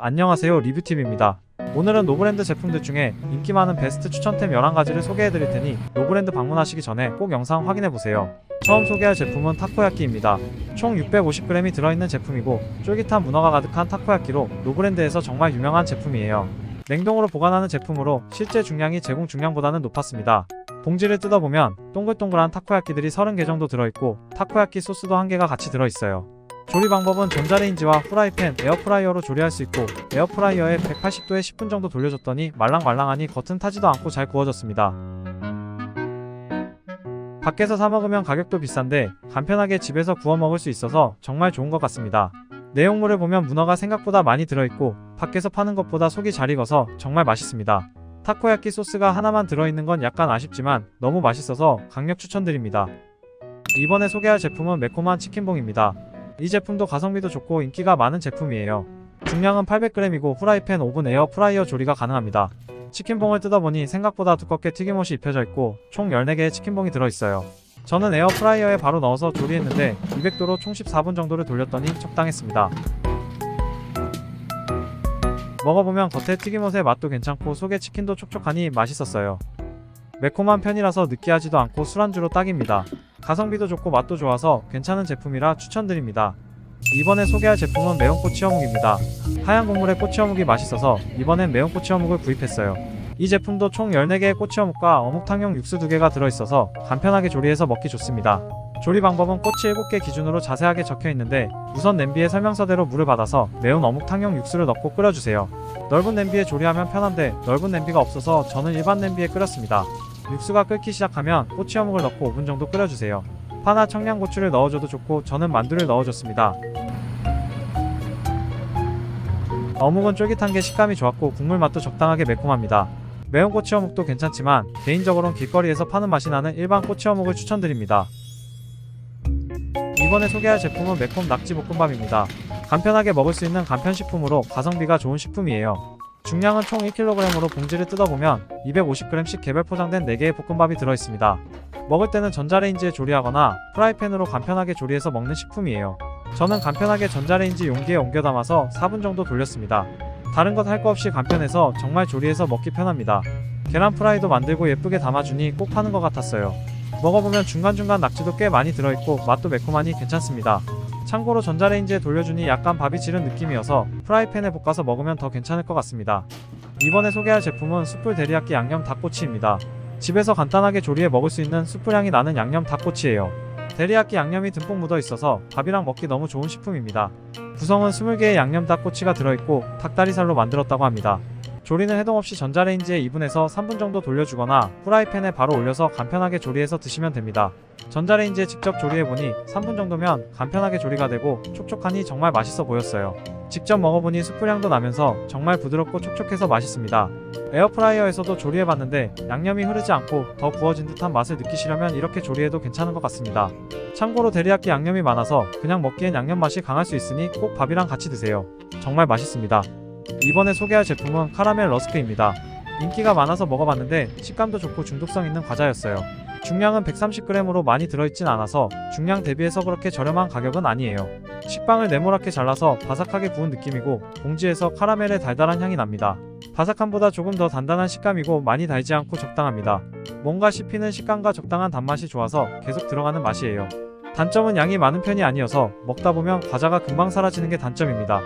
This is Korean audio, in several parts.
안녕하세요 리뷰팁입니다. 오늘은 노브랜드 제품들 중에 인기 많은 베스트 추천템 11가지를 소개해드릴 테니 노브랜드 방문하시기 전에 꼭 영상 확인해보세요. 처음 소개할 제품은 타코야끼입니다. 총 650g이 들어있는 제품이고 쫄깃한 문어가 가득한 타코야끼로 노브랜드에서 정말 유명한 제품이에요. 냉동으로 보관하는 제품으로 실제 중량이 제공 중량보다는 높았습니다. 봉지를 뜯어보면 동글동글한 타코야끼들이 30개 정도 들어있고 타코야끼 소스도 한 개가 같이 들어있어요. 조리 방법은 전자레인지와 후라이팬, 에어프라이어로 조리할 수 있고 에어프라이어에 180도에 10분 정도 돌려줬더니 말랑말랑하니 겉은 타지도 않고 잘 구워졌습니다. 밖에서 사 먹으면 가격도 비싼데 간편하게 집에서 구워 먹을 수 있어서 정말 좋은 것 같습니다. 내용물을 보면 문어가 생각보다 많이 들어있고 밖에서 파는 것보다 속이 잘 익어서 정말 맛있습니다. 타코야끼 소스가 하나만 들어있는 건 약간 아쉽지만 너무 맛있어서 강력 추천드립니다. 이번에 소개할 제품은 매콤한 치킨봉입니다. 이 제품도 가성비도 좋고 인기가 많은 제품이에요. 중량은 800g이고 후라이팬, 오븐, 에어 프라이어 조리가 가능합니다. 치킨봉을 뜯어보니 생각보다 두껍게 튀김옷이 입혀져 있고 총 14개의 치킨봉이 들어있어요. 저는 에어 프라이어에 바로 넣어서 조리했는데 200도로 총 14분 정도를 돌렸더니 적당했습니다. 먹어보면 겉에 튀김옷의 맛도 괜찮고 속에 치킨도 촉촉하니 맛있었어요. 매콤한 편이라서 느끼하지도 않고 술안주로 딱입니다. 가성비도 좋고 맛도 좋아서 괜찮은 제품이라 추천드립니다. 이번에 소개할 제품은 매운 꼬치 어묵입니다. 하얀 국물에 꼬치 어묵이 맛있어서 이번엔 매운 꼬치 어묵을 구입했어요. 이 제품도 총 14개의 꼬치 어묵과 어묵탕용 육수 2개가 들어있어서 간편하게 조리해서 먹기 좋습니다. 조리 방법은 꼬치 7개 기준으로 자세하게 적혀 있는데 우선 냄비에 설명서대로 물을 받아서 매운 어묵탕용 육수를 넣고 끓여주세요. 넓은 냄비에 조리하면 편한데 넓은 냄비가 없어서 저는 일반 냄비에 끓였습니다. 육수가 끓기 시작하면 꼬치 어묵을 넣고 5분 정도 끓여주세요. 파나 청양고추를 넣어줘도 좋고 저는 만두를 넣어줬습니다. 어묵은 쫄깃한 게 식감이 좋았고 국물 맛도 적당하게 매콤합니다. 매운 꼬치 어묵도 괜찮지만 개인적으로는 길거리에서 파는 맛이 나는 일반 꼬치 어묵을 추천드립니다. 이번에 소개할 제품은 매콤 낙지 볶음밥입니다. 간편하게 먹을 수 있는 간편식품으로 가성비가 좋은 식품이에요. 중량은 총 1kg으로 봉지를 뜯어보면 250g씩 개별 포장된 4개의 볶음밥이 들어있습니다. 먹을 때는 전자레인지에 조리하거나 프라이팬으로 간편하게 조리해서 먹는 식품이에요. 저는 간편하게 전자레인지 용기에 옮겨 담아서 4분 정도 돌렸습니다. 다른 것 할 거 없이 간편해서 정말 조리해서 먹기 편합니다. 계란 프라이도 만들고 예쁘게 담아주니 꼭 파는 것 같았어요. 먹어보면 중간중간 낙지도 꽤 많이 들어있고 맛도 매콤하니 괜찮습니다. 참고로 전자레인지에 돌려주니 약간 밥이 지른 느낌이어서 프라이팬에 볶아서 먹으면 더 괜찮을 것 같습니다. 이번에 소개할 제품은 숯불 데리야끼 양념 닭꼬치입니다. 집에서 간단하게 조리해 먹을 수 있는 숯불 향이 나는 양념 닭꼬치예요. 데리야끼 양념이 듬뿍 묻어 있어서 밥이랑 먹기 너무 좋은 식품입니다. 구성은 20개의 양념 닭꼬치가 들어있고 닭다리살로 만들었다고 합니다. 조리는 해동 없이 전자레인지에 2분에서 3분 정도 돌려주거나 후라이팬에 바로 올려서 간편하게 조리해서 드시면 됩니다. 전자레인지에 직접 조리해보니 3분 정도면 간편하게 조리가 되고 촉촉하니 정말 맛있어 보였어요. 직접 먹어보니 숯불향도 나면서 정말 부드럽고 촉촉해서 맛있습니다. 에어프라이어에서도 조리해봤는데 양념이 흐르지 않고 더 구워진 듯한 맛을 느끼시려면 이렇게 조리해도 괜찮은 것 같습니다. 참고로 데리야끼 양념이 많아서 그냥 먹기엔 양념 맛이 강할 수 있으니 꼭 밥이랑 같이 드세요. 정말 맛있습니다. 이번에 소개할 제품은 카라멜 러스크입니다. 인기가 많아서 먹어봤는데 식감도 좋고 중독성 있는 과자였어요. 중량은 130g으로 많이 들어있진 않아서 중량 대비해서 그렇게 저렴한 가격은 아니에요. 식빵을 네모나게 잘라서 바삭하게 구운 느낌이고 봉지에서 카라멜의 달달한 향이 납니다. 바삭함보다 조금 더 단단한 식감이고 많이 달지 않고 적당합니다. 뭔가 씹히는 식감과 적당한 단맛이 좋아서 계속 들어가는 맛이에요. 단점은 양이 많은 편이 아니어서 먹다 보면 과자가 금방 사라지는 게 단점입니다.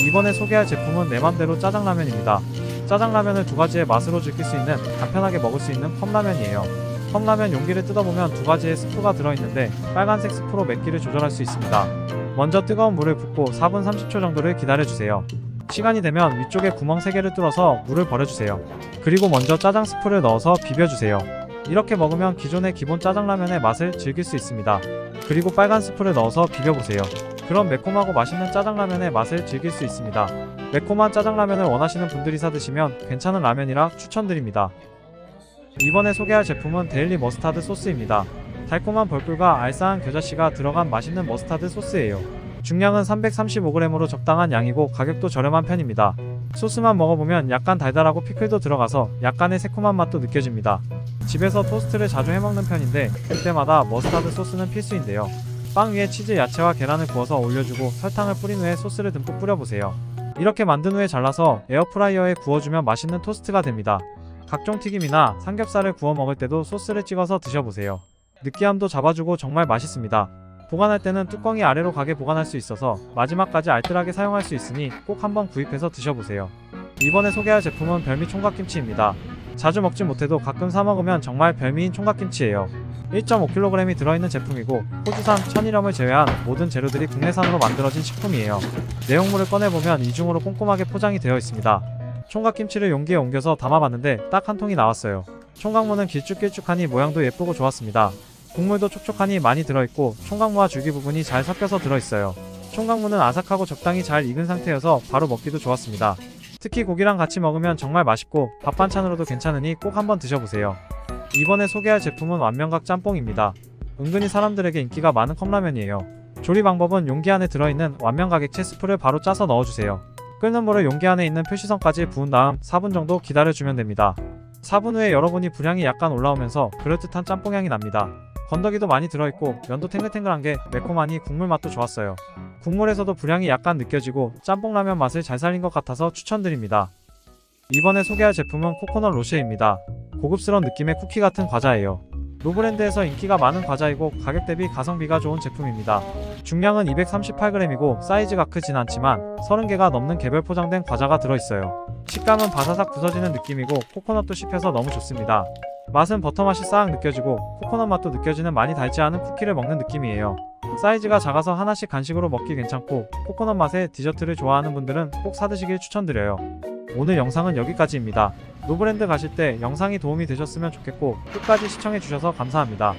이번에 소개할 제품은 내 맘대로 짜장라면입니다. 짜장라면을 두 가지의 맛으로 즐길 수 있는 간편하게 먹을 수 있는 컵라면이에요. 컵라면 용기를 뜯어보면 두 가지의 스프가 들어있는데 빨간색 스프로 맵기를 조절할 수 있습니다. 먼저 뜨거운 물을 붓고 4분 30초 정도를 기다려주세요. 시간이 되면 위쪽에 구멍 3개를 뚫어서 물을 버려주세요. 그리고 먼저 짜장 스프를 넣어서 비벼주세요. 이렇게 먹으면 기존의 기본 짜장라면의 맛을 즐길 수 있습니다. 그리고 빨간 스프를 넣어서 비벼보세요. 그럼 매콤하고 맛있는 짜장라면의 맛을 즐길 수 있습니다. 매콤한 짜장라면을 원하시는 분들이 사 드시면 괜찮은 라면이라 추천드립니다. 이번에 소개할 제품은 데일리 머스타드 소스입니다. 달콤한 벌꿀과 알싸한 겨자씨가 들어간 맛있는 머스타드 소스예요. 중량은 335g으로 적당한 양이고 가격도 저렴한 편입니다. 소스만 먹어보면 약간 달달하고 피클도 들어가서 약간의 새콤한 맛도 느껴집니다. 집에서 토스트를 자주 해먹는 편인데 그때마다 머스타드 소스는 필수인데요. 빵 위에 치즈, 야채와 계란을 구워서 올려주고 설탕을 뿌린 후에 소스를 듬뿍 뿌려보세요. 이렇게 만든 후에 잘라서 에어프라이어에 구워주면 맛있는 토스트가 됩니다. 각종 튀김이나 삼겹살을 구워 먹을 때도 소스를 찍어서 드셔보세요. 느끼함도 잡아주고 정말 맛있습니다. 보관할 때는 뚜껑이 아래로 가게 보관할 수 있어서 마지막까지 알뜰하게 사용할 수 있으니 꼭 한번 구입해서 드셔보세요. 이번에 소개할 제품은 별미 총각김치입니다. 자주 먹진 못해도 가끔 사 먹으면 정말 별미인 총각김치예요. 1.5kg이 들어있는 제품이고 호주산 천일염을 제외한 모든 재료들이 국내산으로 만들어진 식품이에요. 내용물을 꺼내보면 이중으로 꼼꼼하게 포장이 되어 있습니다. 총각김치를 용기에 옮겨서 담아봤는데 딱 한 통이 나왔어요. 총각무는 길쭉길쭉하니 모양도 예쁘고 좋았습니다. 국물도 촉촉하니 많이 들어있고 총각무와 줄기 부분이 잘 섞여서 들어있어요. 총각무는 아삭하고 적당히 잘 익은 상태여서 바로 먹기도 좋았습니다. 특히 고기랑 같이 먹으면 정말 맛있고 밥 반찬으로도 괜찮으니 꼭 한번 드셔보세요. 이번에 소개할 제품은 완면각 짬뽕입니다. 은근히 사람들에게 인기가 많은 컵라면이에요. 조리 방법은 용기 안에 들어있는 완면각 액체 스프를 바로 짜서 넣어주세요. 끓는 물을 용기 안에 있는 표시선까지 부은 다음 4분 정도 기다려주면 됩니다. 4분 후에 열어보니 분량이 약간 올라오면서 그럴듯한 짬뽕향이 납니다. 건더기도 많이 들어있고 면도 탱글탱글한 게 매콤하니 국물 맛도 좋았어요. 국물에서도 분량이 약간 느껴지고 짬뽕 라면 맛을 잘 살린 것 같아서 추천드립니다. 이번에 소개할 제품은 코코넛 로쉐입니다. 고급스러운 느낌의 쿠키 같은 과자예요. 노브랜드에서 인기가 많은 과자이고 가격 대비 가성비가 좋은 제품입니다. 중량은 238g이고 사이즈가 크진 않지만 30개가 넘는 개별 포장된 과자가 들어있어요. 식감은 바사삭 부서지는 느낌이고 코코넛도 씹혀서 너무 좋습니다. 맛은 버터 맛이 싹 느껴지고 코코넛 맛도 느껴지는 많이 달지 않은 쿠키를 먹는 느낌이에요. 사이즈가 작아서 하나씩 간식으로 먹기 괜찮고 코코넛 맛의 디저트를 좋아하는 분들은 꼭 사드시길 추천드려요. 오늘 영상은 여기까지입니다. 노브랜드 가실 때 영상이 도움이 되셨으면 좋겠고 끝까지 시청해주셔서 감사합니다.